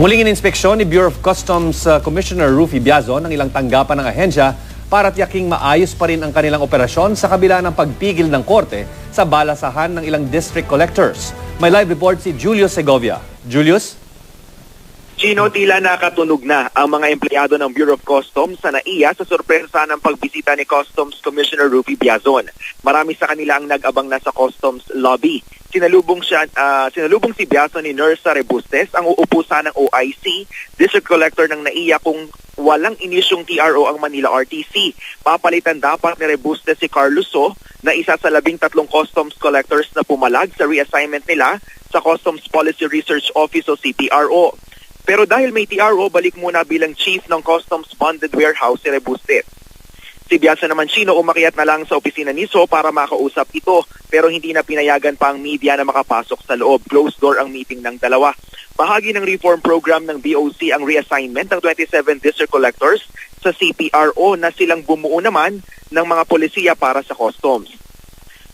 Muling ininspeksyon ni Bureau of Customs uh, Commissioner Rufy Biazon ang ilang tanggapan ng ahensya para tiyaking maayos pa rin ang kanilang operasyon sa kabila ng pagpigil ng korte sa balasahan ng ilang district collectors. May live report si Julius Segovia. Julius? Chino, tila nakatunog na ang mga empleyado ng Bureau of Customs sa NAIA sa sorpresa ng pagbisita ni Customs Commissioner Rufy Biazon. Marami sa kanila ang nag-abang na sa Customs lobby. Sinalubong, siya, ah, sinalubong si Biazon ni Nursa Rebustes, ang uupo sana ng OIC, District Collector ng NAIA kung walang inisyong TRO ang Manila RTC. Papalitan dapat ni Rebustes si Carlos So na isa sa labing tatlong customs collectors na pumalag sa reassignment nila sa Customs Policy Research Office o CPRO. Pero dahil may TRO, balik muna bilang chief ng Customs Bonded Warehouse si Rebustet. Si Biasa naman Chino umakyat na lang sa opisina ni So para makausap ito pero hindi na pinayagan pa ang media na makapasok sa loob. Closed door ang meeting ng dalawa. Bahagi ng reform program ng BOC ang reassignment ng 27 district collectors sa CPRO na silang bumuo naman ng mga polisiya para sa customs.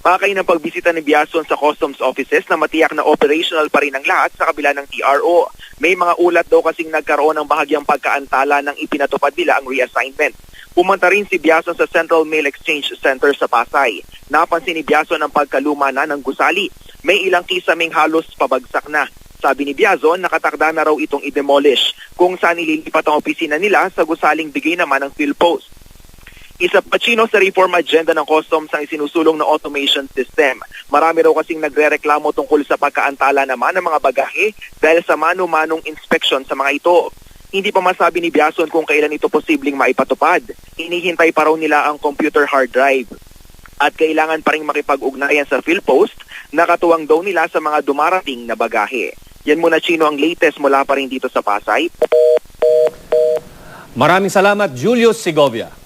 Pakay ng pagbisita ni Biason sa customs offices na matiyak na operational pa rin ang lahat sa kabila ng TRO. May mga ulat daw kasing nagkaroon ng bahagyang pagkaantala ng ipinatupad nila ang reassignment. Pumunta rin si Biason sa Central Mail Exchange Center sa Pasay. Napansin ni Biason ang pagkaluma na ng gusali. May ilang kisaming halos pabagsak na. Sabi ni Biazon, nakatakda na raw itong i-demolish kung saan ililipat ang opisina nila sa gusaling bigay naman ng PhilPost. Isa pa Chino sa reform agenda ng customs ang isinusulong na automation system. Marami raw kasing nagrereklamo tungkol sa pagkaantala naman ng mga bagahe dahil sa mano-manong inspection sa mga ito. Hindi pa masabi ni Biason kung kailan ito posibleng maipatupad. Hinihintay pa raw nila ang computer hard drive. At kailangan pa rin makipag-ugnayan sa PhilPost na katuwang daw nila sa mga dumarating na bagahe. Yan muna Chino ang latest mula pa rin dito sa Pasay. Maraming salamat, Julius Segovia.